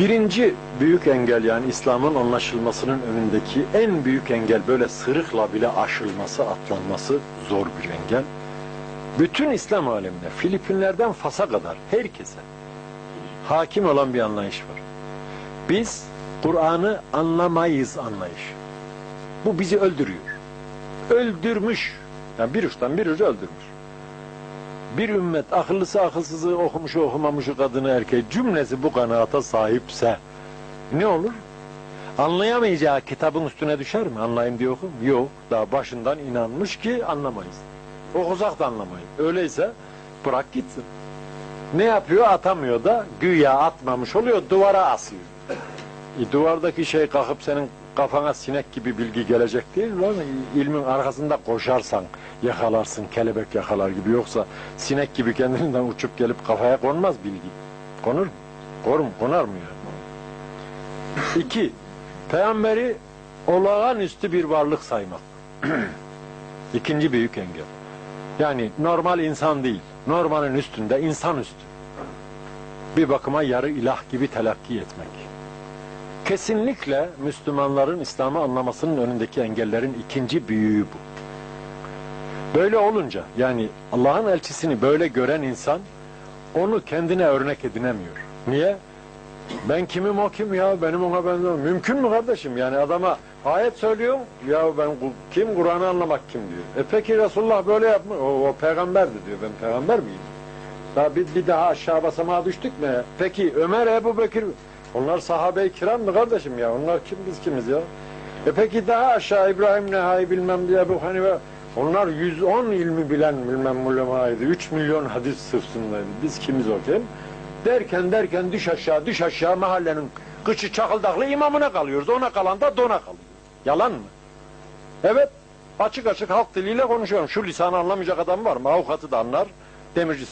Birinci büyük engel yani İslam'ın anlaşılmasının önündeki en büyük engel böyle sırıkla bile aşılması, atlanması zor bir engel. Bütün İslam alemine, Filipinler'den Fas'a kadar herkese hakim olan bir anlayış var. Biz Kur'an'ı anlamayız anlayış. Bu bizi öldürüyor. Öldürmüş. Yani bir uçtan bir ucu öldürmüş. Bir ümmet akıllısı akılsızı okumuşu okumamışı kadını erkeği cümlesi bu kanaata sahipse ne olur? Anlayamayacağı kitabın üstüne düşer mi? Anlayayım diye okur mu? Yok. Daha başından inanmış ki anlamayız. Okusak da anlamayız. Öyleyse bırak gitsin. Ne yapıyor? Atamıyor da güya atmamış oluyor duvara asıyor. E, duvardaki şey kalkıp senin kafana sinek gibi bilgi gelecek değil mi? İlmin arkasında koşarsan yakalarsın kelebek yakalar gibi yoksa sinek gibi kendinden uçup gelip kafaya konmaz bilgi. Konur mu? Konur mu? Konar mı yani? İki, peygamberi olağanüstü bir varlık saymak. İkinci büyük engel. Yani normal insan değil, normalin üstünde insan üstü. Bir bakıma yarı ilah gibi telakki etmek. Kesinlikle Müslümanların İslam'ı anlamasının önündeki engellerin ikinci büyüğü bu. Böyle olunca yani Allah'ın elçisini böyle gören insan onu kendine örnek edinemiyor. Niye? Ben kimim o kim ya benim ona benzemem. Mümkün mü kardeşim yani adama ayet söylüyorum ya ben kim Kur'an'ı anlamak kim diyor. E peki Resulullah böyle yapmış o, o peygamberdi diyor ben peygamber miyim? Daha bir, bir daha aşağı basamağa düştük mü? Peki Ömer Ebu Bekir onlar sahabe-i kiram mı kardeşim ya onlar kim biz kimiz ya? E peki daha aşağı İbrahim Nehai bilmem diye Ebu Hanife onlar 110 ilmi bilen bilmem ulemaydı. 3 milyon hadis sırfındaydı. Biz kimiz o kim? Derken derken düş aşağı düş aşağı mahallenin kıçı çakıldaklı imamına kalıyoruz. Ona kalan da dona kalıyor. Yalan mı? Evet. Açık açık halk diliyle konuşuyorum. Şu lisanı anlamayacak adam var mı? Avukatı da anlar. Demircisi